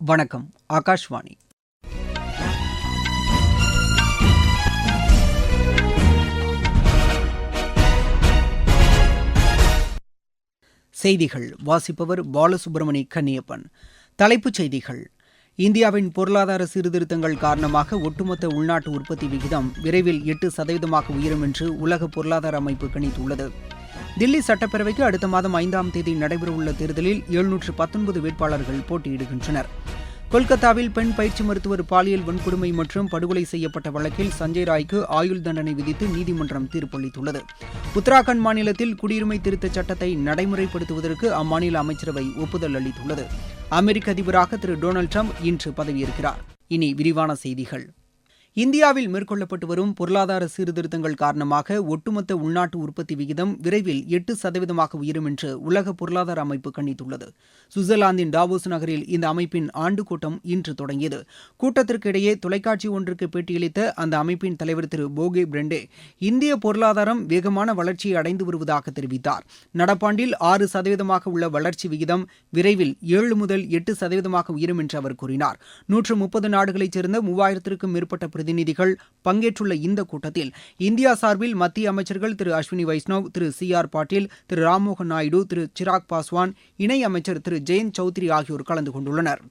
வணக்கம் ஆகாஷ்வாணி. செய்திகள் வாசிப்பவர் பாலசுப்ரமணி கன்னியப்பன். தலைப்புச் செய்திகள் இந்தியாவின் பொருளாதார சீர்திருத்தங்கள் காரணமாக ஒட்டுமொத்த உள்நாட்டு உற்பத்தி விகிதம் விரைவில் எட்டு சதவீதமாக உயரும் என்று உலக பொருளாதார அமைப்பு கணித்துள்ளது. தில்லி சட்டப்பேரவைக்கு அடுத்த மாதம் ஐந்தாம் தேதி நடைபெறவுள்ள தேர்தலில் எழுநூற்று பத்தொன்பது வேட்பாளர்கள் போட்டியிடுகின்றனர். கொல்கத்தாவில் பெண் பயிற்சி மருத்துவர் பாலியல் வன்கொடுமை மற்றும் படுகொலை செய்யப்பட்ட வழக்கில் சஞ்சய் ராய்க்கு ஆயுள் தண்டனை விதித்து நீதிமன்றம் தீர்ப்பளித்துள்ளது. உத்தராகண்ட் மாநிலத்தில் குடியுரிமை திருத்த சட்டத்தை நடைமுறைப்படுத்துவதற்கு அம்மாநில அமைச்சரவை ஒப்புதல் அளித்துள்ளது. அமெரிக்க அதிபராக திரு டொனால்டு ட்ரம்ப் இன்று பதவியேற்கிறார். இனி விரிவான செய்திகள். இந்தியாவில் மேற்கொள்ளப்பட்டு வரும் பொருளாதார சீர்திருத்தங்கள் காரணமாக ஒட்டுமொத்த உள்நாட்டு உற்பத்தி விகிதம் விரைவில் எட்டு சதவீதமாக உயரும் என்று உலக பொருளாதார அமைப்பு கணித்துள்ளது. சுவிட்சர்லாந்தின் டாவோஸ் நகரில் இந்த அமைப்பின் ஆண்டு கூட்டம் இன்று தொடங்கியது. கூட்டத்திற்கிடையே தொலைக்காட்சி ஒன்றுக்கு பேட்டியளித்த அந்த அமைப்பின் தலைவர் திரு போகே பிரண்டே இந்திய பொருளாதாரம் வேகமான வளர்ச்சியை அடைந்து வருவதாக தெரிவித்தார். நடப்பாண்டில் ஆறு சதவீதமாக உள்ள வளர்ச்சி விகிதம் விரைவில் ஏழு முதல் எட்டு சதவீதமாக உயரும் என்று அவர் கூறினார். நூற்று முப்பது நாடுகளைச் சேர்ந்த மூவாயிரத்திற்கும் மேற்பட்ட பிரதிநிதிகள் பங்கேற்றுள்ள இந்த கூட்டத்தில் இந்தியா சார்பில் மத்திய அமைச்சர்கள் திரு அஸ்வினி வைஷ்ணவ் திரு சி ஆர் பாட்டீல் திரு ராம்மோகன் நாயுடு திரு சிராக் பாஸ்வான் இணை அமைச்சர் திரு ஜெயந்த் சௌத்ரி ஆகியோர் கலந்து கொண்டுள்ளனர்.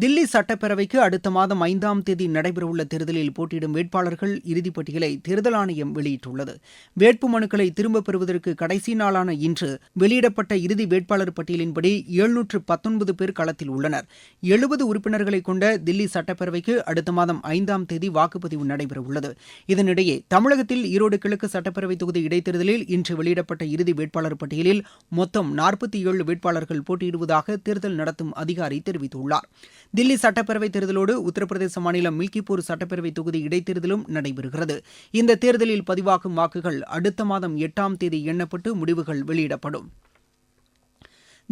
தில்லி சட்டப்பேரவைக்கு அடுத்த மாதம் ஐந்தாம் தேதி நடைபெறவுள்ள தேர்தலில் போட்டியிடும் வேட்பாளர்கள் இறுதிப்பட்டியலை தேர்தல் ஆணையம் வெளியிட்டுள்ளது. வேட்பு மனுக்களை திரும்பப் பெறுவதற்கு கடைசி நாளான இன்று வெளியிடப்பட்ட இறுதி வேட்பாளர் பட்டியலின்படி எழுநூற்று பத்தொன்பது பேர் களத்தில் உள்ளனர். எழுபது உறுப்பினர்களை கொண்ட தில்லி சட்டப்பேரவைக்கு அடுத்த மாதம் ஐந்தாம் தேதி வாக்குப்பதிவு நடைபெறவுள்ளது. இதனிடையே தமிழகத்தில் ஈரோடு கிழக்கு சட்டப்பேரவை தொகுதி இடைத்தேர்தலில் இன்று வெளியிடப்பட்ட இறுதி வேட்பாளர் பட்டியலில் மொத்தம் நாற்பத்தி ஏழு வேட்பாளர்கள் போட்டியிடுவதாக தேர்தல் நடத்தும் அதிகாரி தெரிவித்துள்ளார். தில்லி சட்டப்பேரவை தேர்தலோடு உத்தரப்பிரதேச மாநிலம் மில்கிப்பூர் சட்டப்பேரவை தொகுதி இடைத்தேர்தலும் நடைபெறுகிறது. இந்த தேர்தலில் பதிவாகும் வாக்குகள் அடுத்த மாதம் எட்டாம் தேதி எண்ணப்பட்டு முடிவுகள் வெளியிடப்படும்.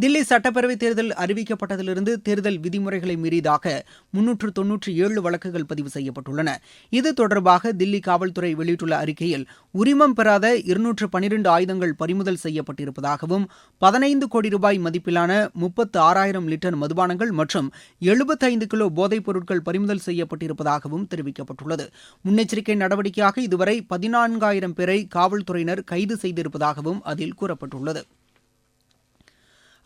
தில்லி சட்டப்பேரவை தேர்தல் அறிவிக்கப்பட்டதிலிருந்து தேர்தல் விதிமுறைகளை மீறியதாக முன்னூற்று தொன்னூற்றி ஏழு வழக்குகள் பதிவு செய்யப்பட்டுள்ளன. இது தொடர்பாக தில்லி காவல்துறை வெளியிட்டுள்ள அறிக்கையில் உரிமம் பெறாத இருநூற்று பனிரெண்டு ஆயுதங்கள் பறிமுதல் செய்யப்பட்டிருப்பதாகவும் பதினைந்து கோடி ரூபாய் மதிப்பிலான முப்பத்து ஆறாயிரம் லிட்டர் மதுபானங்கள் மற்றும் எழுபத்தைந்து கிலோ போதைப் பொருட்கள் பறிமுதல் செய்யப்பட்டிருப்பதாகவும் தெரிவிக்கப்பட்டுள்ளது. முன்னெச்சரிக்கை நடவடிக்கையாக இதுவரை பதினான்காயிரம் பேரை காவல்துறையினர் கைது செய்திருப்பதாகவும் அதில் கூறப்பட்டுள்ளது.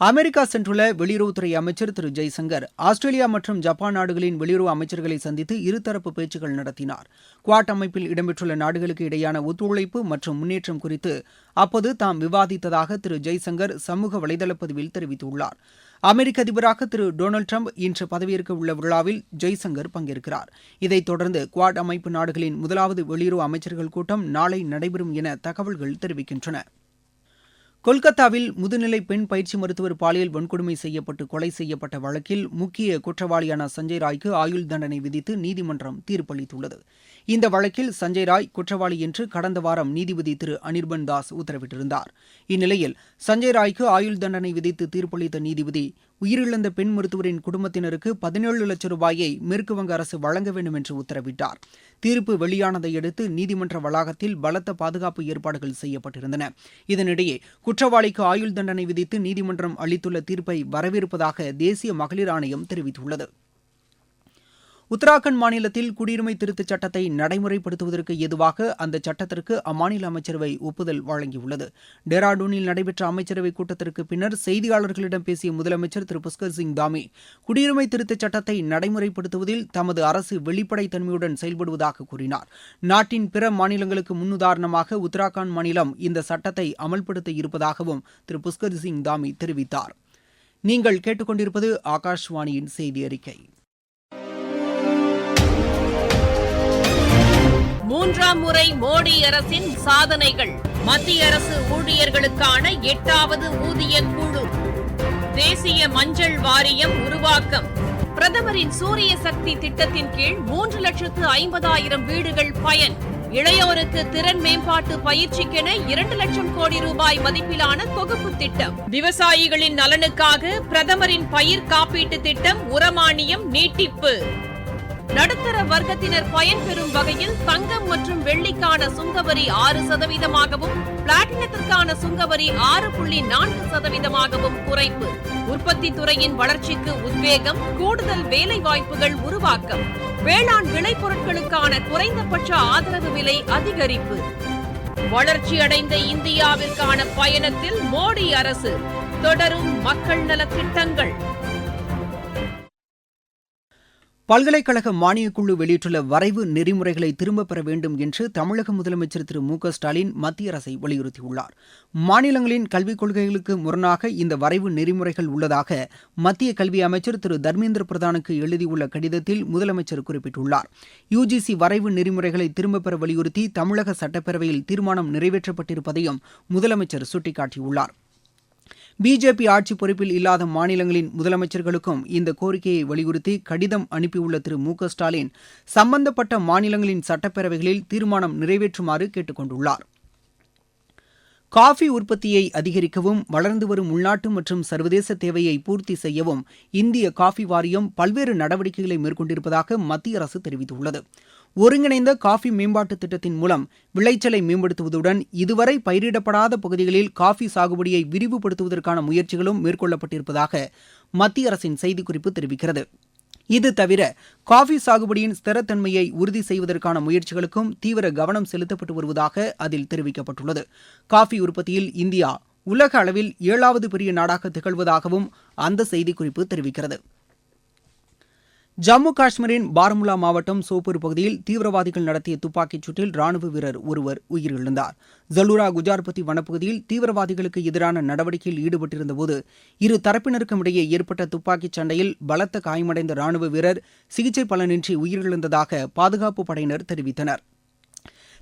அமெரிக்கா சென்றுள்ள வெளியுறவுத்துறை அமைச்சர் திரு ஜெய்சங்கர் ஆஸ்திரேலியா மற்றும் ஜப்பான் நாடுகளின் வெளியுறவு அமைச்சர்களை சந்தித்து இருதரப்பு பேச்சுக்கள் நடத்தினார். குவாட் அமைப்பில் இடம்பெற்றுள்ள நாடுகளுக்கு இடையான ஒத்துழைப்பு மற்றும் முன்னேற்றம் குறித்து அப்போது தாம் விவாதித்ததாக திரு ஜெய்சங்கர் சமூக வலைதள பதிவில் தெரிவித்துள்ளார். அமெரிக்க அதிபராக திரு டொனால்டு ட்ரம்ப் இன்று பதவியேற்க உள்ள விழாவில் ஜெய்சங்கர் பங்கேற்கிறார். இதைத் தொடர்ந்து குவாட் அமைப்பு நாடுகளின் முதலாவது வெளியுறவு அமைச்சர்கள் கூட்டம் நாளை நடைபெறும் என தகவல்கள் தெரிவிக்கின்றன. கொல்கத்தாவில் முதுநிலை பெண் பயிற்சி மருத்துவர் பாலியல் வன்கொடுமை செய்யப்பட்டு கொலை செய்யப்பட்ட வழக்கில் முக்கிய குற்றவாளியான சஞ்சய் ராய்க்கு ஆயுள் தண்டனை விதித்து நீதிமன்றம் தீர்ப்பளித்துள்ளது. இந்த வழக்கில் சஞ்சய் ராய் குற்றவாளி என்று கடந்த வாரம் நீதிபதி திரு அனிர்பன் தாஸ் உத்தரவிட்டிருந்தார். இந்நிலையில் சஞ்சய் ராய்க்கு ஆயுள் தண்டனை விதித்து தீர்ப்பளித்த நீதிபதி உயிரிழந்த பெண் மருத்துவரின் குடும்பத்தினருக்கு பதினேழு லட்சம் ரூபாயை மேற்குவங்க அரசு வழங்க வேண்டும் என்று உத்தரவிட்டார். தீர்ப்பு வெளியானதை அடுத்து நீதிமன்ற வளாகத்தில் பலத்த பாதுகாப்பு ஏற்பாடுகள் செய்யப்பட்டிருந்தன. இதனிடையே குற்றவாளிக்கு ஆயுள் தண்டனை விதித்து நீதிமன்றம் அளித்துள்ள தீர்ப்பை வரவேற்பதாக தேசிய மகளிர் ஆணையம் தெரிவித்துள்ளது. உத்தராகண்ட் மாநிலத்தில் குடியுரிமை திருத்தச் சட்டத்தை நடைமுறைப்படுத்துவதற்கு ஏதுவாக அந்த சட்டத்திற்கு அம்மாநில அமைச்சரவை ஒப்புதல் வழங்கியுள்ளது. டேராடூனில் நடைபெற்ற அமைச்சரவைக் கூட்டத்திற்கு பின்னர் செய்தியாளர்களிடம் பேசிய முதலமைச்சர் திரு புஷ்கர் சிங் தாமி குடியுரிமை திருத்தச் சட்டத்தை நடைமுறைப்படுத்துவதில் தமது அரசு வெளிப்படைத்தன்மையுடன் செயல்படுவதாக கூறினார். நாட்டின் பிற மாநிலங்களுக்கு முன்னுதாரணமாக உத்தராகண்ட் மாநிலம் இந்த சட்டத்தை அமல்படுத்த இருப்பதாகவும் திரு புஷ்கர் சிங் தாமி தெரிவித்தார். நீங்கள் கேட்டுக்கொண்டிருப்பது ஆகாஷ்வாணியின் செய்தி அறிக்கை. மூன்றாம் முறை மோடி அரசின் சாதனைகள். மத்திய அரசு ஊழியர்களுக்கான எட்டாவது ஊதிய குழு தேசிய மஞ்சள் வாரியம் உருவாக்கம். பிரதமரின் சூரிய சக்தி திட்டத்தின் கீழ் மூன்று லட்சத்து ஐம்பதாயிரம் வீடுகள் பயன். இளையோருக்கு திறன் மேம்பாட்டு பயிற்சிக்கென இரண்டு லட்சம் கோடி ரூபாய் மதிப்பிலான தொகுப்பு திட்டம். விவசாயிகளின் நலனுக்காக பிரதமரின் பயிர் காப்பீட்டு திட்டம் உரமானியம் நீட்டிப்பு. நடுத்தர வர்க்கத்தினர் பயன்பெறும் வகையில் தங்கம் மற்றும் வெள்ளிக்கான சுங்கவரி ஆறு சதவீதமாகவும் பிளாட்டினத்திற்கான சுங்கவரி ஆறு புள்ளி நான்கு சதவீதமாகவும் குறைப்பு. உற்பத்தி துறையின் வளர்ச்சிக்கு உத்வேகம் கூடுதல் வேலை வாய்ப்புகள் உருவாக்கம். வேளாண் விளைபொருட்களுக்கான குறைந்தபட்ச ஆதரவு விலை அதிகரிப்பு. வளர்ச்சியடைந்த இந்தியாவிற்கான பயணத்தில் மோடி அரசு தொடரும் மக்கள் நலத் திட்டங்கள். பல்கலைக்கழக மானியக்குழு வெளியிட்டுள்ள வரைவு நெறிமுறைகளை திரும்பப் பெற வேண்டும் என்று தமிழக முதலமைச்சர் திரு மு க ஸ்டாலின் மத்திய அரசை வலியுறுத்தியுள்ளார். மாநிலங்களின் கல்விக் கொள்கைகளுக்கு முரணாக இந்த வரைவு நெறிமுறைகள் உள்ளதாக மத்திய கல்வி அமைச்சர் திரு தர்மேந்திர பிரதானுக்கு எழுதியுள்ள கடிதத்தில் முதலமைச்சர் குறிப்பிட்டுள்ளார். யுஜிசி வரைவு நெறிமுறைகளை திரும்பப் பெற வலியுறுத்தி தமிழக சட்டப்பேரவையில் தீர்மானம் நிறைவேற்றப்பட்டிருப்பதையும் முதலமைச்சர் சுட்டிக்காட்டியுள்ளார். பிஜேபி ஆட்சி பொறுப்பில் இல்லாத மாநிலங்களின் முதலமைச்சர்களுக்கும் இந்த கோரிக்கையை வலியுறுத்தி கடிதம் அனுப்பியுள்ள திரு மு க ஸ்டாலின் சம்பந்தப்பட்ட மாநிலங்களின் சட்டப்பேரவைகளில் தீர்மானம் நிறைவேற்றுமாறு கேட்டுக்கொண்டுள்ளாா் காபி காஃபி உற்பத்தியை அதிகரிக்கவும் வளர்ந்து வரும் உள்நாட்டு மற்றும் சர்வதேச தேவையை பூர்த்தி செய்யவும் இந்திய காஃபி வாரியம் பல்வேறு நடவடிக்கைகளை மேற்கொண்டிருப்பதாக மத்திய அரசு தெரிவித்துள்ளது. ஒருங்கிணைந்த காஃபி மேம்பாட்டு திட்டத்தின் மூலம் விளைச்சலை மேம்படுத்துவதுடன் இதுவரை பயிரிடப்படாத பகுதிகளில் காஃபி சாகுபடியை விரிவுபடுத்துவதற்கான முயற்சிகளும் மேற்கொள்ளப்பட்டிருப்பதாக மத்திய அரசின் செய்திக்குறிப்பு தெரிவிக்கிறது. இது தவிர காஃபி சாகுபடியின் ஸ்திரத்தன்மையை உறுதி செய்வதற்கான முயற்சிகளுக்கும் தீவிர கவனம் செலுத்தப்பட்டு வருவதாக அதில் தெரிவிக்கப்பட்டுள்ளது. காஃபி உற்பத்தியில் இந்தியா உலக அளவில் ஏழாவது பெரிய நாடாக திகழ்வதாகவும் அந்த செய்திக்குறிப்பு தெரிவிக்கிறது. ஜம்மு காஷ்மீரின் பாரமுல்லா மாவட்டம் சோப்பூர் பகுதியில் தீவிரவாதிகள் நடத்திய துப்பாக்கிச் சூட்டில் ராணுவ வீரர் ஒருவர் உயிரிழந்தார். ஜலூரா குஜார்பத்தி வனப்பகுதியில் தீவிரவாதிகளுக்கு எதிரான நடவடிக்கையில் ஈடுபட்டிருந்தபோது இரு தரப்பினருக்கும் இடையே ஏற்பட்ட துப்பாக்கிச் சண்டையில் பலத்த காயமடைந்த ராணுவ வீரர் சிகிச்சை பலனின்றி உயிரிழந்ததாக பாதுகாப்பு படையினர் தெரிவித்தனர்.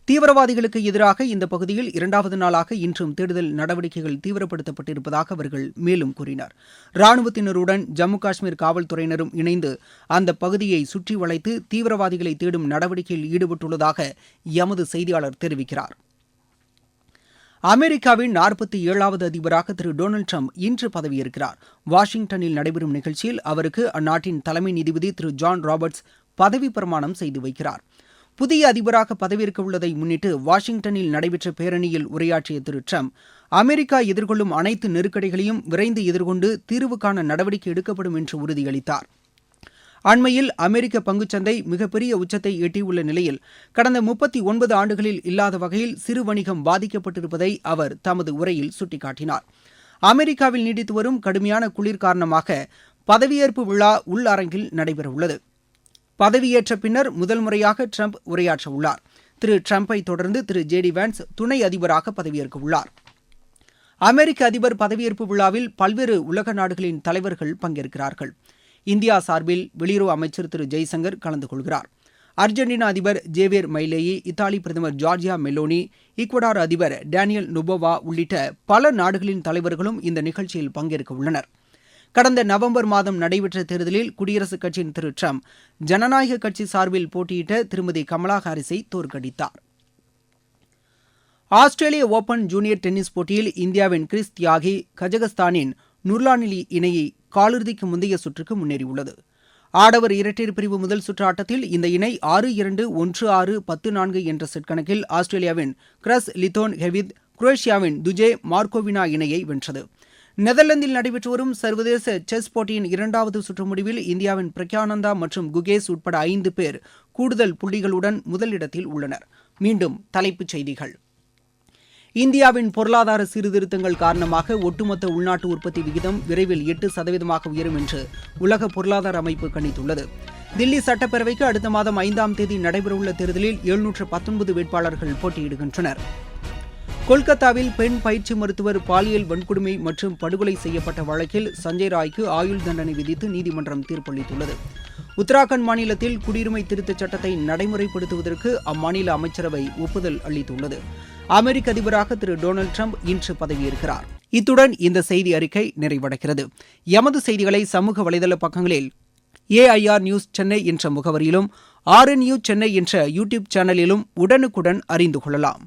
தீவிரவாதிகளுக்கு எதிராக இந்த பகுதியில் இரண்டாவது நாளாக இன்றும் தேடுதல் நடவடிக்கைகள் தீவிரப்படுத்தப்பட்டிருப்பதாக அவர்கள் மேலும் கூறினர். ராணுவத்தினருடன் ஜம்மு காஷ்மீர் காவல்துறையினரும் இணைந்து அந்த பகுதியை சுற்றி வளைத்து தீவிரவாதிகளை தேடும் நடவடிக்கையில் ஈடுபட்டுள்ளதாக எமது செய்தியாளர் தெரிவிக்கிறார். அமெரிக்காவின் நாற்பத்தி ஏழாவது அதிபராக திரு டொனால்டு ட்ரம்ப் இன்று பதவியேற்கிறார். வாஷிங்டனில் நடைபெறும் நிகழ்ச்சியில் அவருக்கு அந்நாட்டின் தலைமை நீதிபதி திரு ஜான் ராபர்ட்ஸ் பதவி பிரமாணம் செய்து வைக்கிறார். புதிய அதிபராக பதவியேற்க உள்ளதை முன்னிட்டு வாஷிங்டனில் நடைபெற்ற பேரணியில் உரையாற்றிய திரு டிரம்ப் அமெரிக்கா எதிர்கொள்ளும் அனைத்து நெருக்கடிகளையும் விரைந்து எதிர்கொண்டு தீர்வுக்கான நடவடிக்கை எடுக்கப்படும் என்று உறுதியளித்தார். அண்மையில் அமெரிக்க பங்குச்சந்தை மிகப்பெரிய உச்சத்தை எட்டியுள்ள நிலையில் கடந்த முப்பத்தி ஒன்பது ஆண்டுகளில் இல்லாத வகையில் சிறு வணிகம் பாதிக்கப்பட்டிருப்பதை அவர் தமது உரையில் சுட்டிக்காட்டினார். அமெரிக்காவில் நீடித்து வரும் கடுமையான குளிர் காரணமாக பதவியேற்பு விழா உள் அரங்கில் நடைபெறவுள்ளது. பதவியேற்ற பின்னர் முதல் முறையாக ட்ரம்ப் உரையாற்ற உள்ளார் திரு ட்ரம்பை தொடர்ந்து திரு ஜே டி வான்ஸ் துணை அதிபராக பதவியேற்க உள்ளார் அமெரிக்க அதிபர் பதவியேற்பு விழாவில் பல்வேறு உலக நாடுகளின் தலைவர்கள் பங்கேற்கிறார்கள். இந்தியா சார்பில் வெளியுறவு அமைச்சர் திரு ஜெய்சங்கர் கலந்து கொள்கிறார். அர்ஜென்டினா அதிபர் ஜேவியர் மைலேயி இத்தாலி பிரதமர் ஜார்ஜியா மெலோனி ஈக்வடார் அதிபர் டேனியல் நுபோவா உள்ளிட்ட பல நாடுகளின் தலைவர்களும் இந்த நிகழ்ச்சியில் பங்கேற்க உள்ளனா் கடந்த நவம்பர் மாதம் நடைபெற்ற தேர்தலில் குடியரசுக் கட்சியின் திரு டிரம்ப் ஜனநாயக கட்சி சார்பில் போட்டியிட்ட திருமதி கமலா ஹாரிஸை தோற்கடித்தார். ஆஸ்திரேலிய ஓபன் ஜூனியர் டென்னிஸ் போட்டியில் இந்தியாவின் கிறிஸ் தியாகி கஜகஸ்தானின் நுர்லானிலி இணையை காலிறுதிக்கு முந்தைய சுற்றுக்கு முன்னேறியுள்ளது. ஆடவர் இரட்டையர் பிரிவு முதல் சுற்று ஆட்டத்தில் இந்த இணை ஆறு இரண்டு ஒன்று ஆறு பத்து நான்கு என்ற செட் கணக்கில் ஆஸ்திரேலியாவின் கிரஸ் லித்தோன் ஹெவித் குரேஷியாவின் துஜே மார்கோவினா இணையை வென்றது. நெதர்லாந்தில் நடைபெற்று வரும் சர்வதேச செஸ் போட்டியின் இரண்டாவது சுற்று முடிவில் இந்தியாவின் பிரக்யானந்தா மற்றும் குகேஸ் உட்பட ஐந்து பேர் கூடுதல் புள்ளிகளுடன் முதலிடத்தில் உள்ளனர். மீண்டும் தலைப்புச் செய்திகள். இந்தியாவின் பொருளாதார சீர்திருத்தங்கள் காரணமாக ஒட்டுமொத்த உள்நாட்டு உற்பத்தி விகிதம் விரைவில் எட்டு சதவீதமாக உயரும் என்று உலக பொருளாதார அமைப்பு கணித்துள்ளது. தில்லி சட்டப்பேரவைக்கு அடுத்த மாதம் ஐந்தாம் தேதி நடைபெறவுள்ள தேர்தலில் எழுநூற்று பத்தொன்பது வேட்பாளர்கள் போட்டியிடுகின்றனர். கொல்கத்தாவில் பெண் பயிற்சி மருத்துவர் பாலியல் வன்கொடுமை மற்றும் படுகொலை செய்யப்பட்ட வழக்கில் சஞ்சய் ராய்க்கு ஆயுள் தண்டனை விதித்து நீதிமன்றம் தீர்ப்பளித்துள்ளது. உத்தராகண்ட் மாநிலத்தில் குடியுரிமை திருத்தச் சட்டத்தை நடைமுறைப்படுத்துவதற்கு அம்மாநில அமைச்சரவை ஒப்புதல் அளித்துள்ளது. அமெரிக்க அதிபராக திரு டொனால்டு ட்ரம்ப் இன்று பதவியேற்கிறார். இத்துடன் இந்த செய்தி அறிக்கை நிறைவடைகிறது. எமது செய்திகளை சமூக வலைதள பக்கங்களில் ஏஐஆர் நியூஸ் சென்னை என்ற முகவரியிலும் ஆர்என்யூ சென்னை என்ற யூடியூப் சேனலிலும் உடனுக்குடன் அறிந்து கொள்ளலாம்.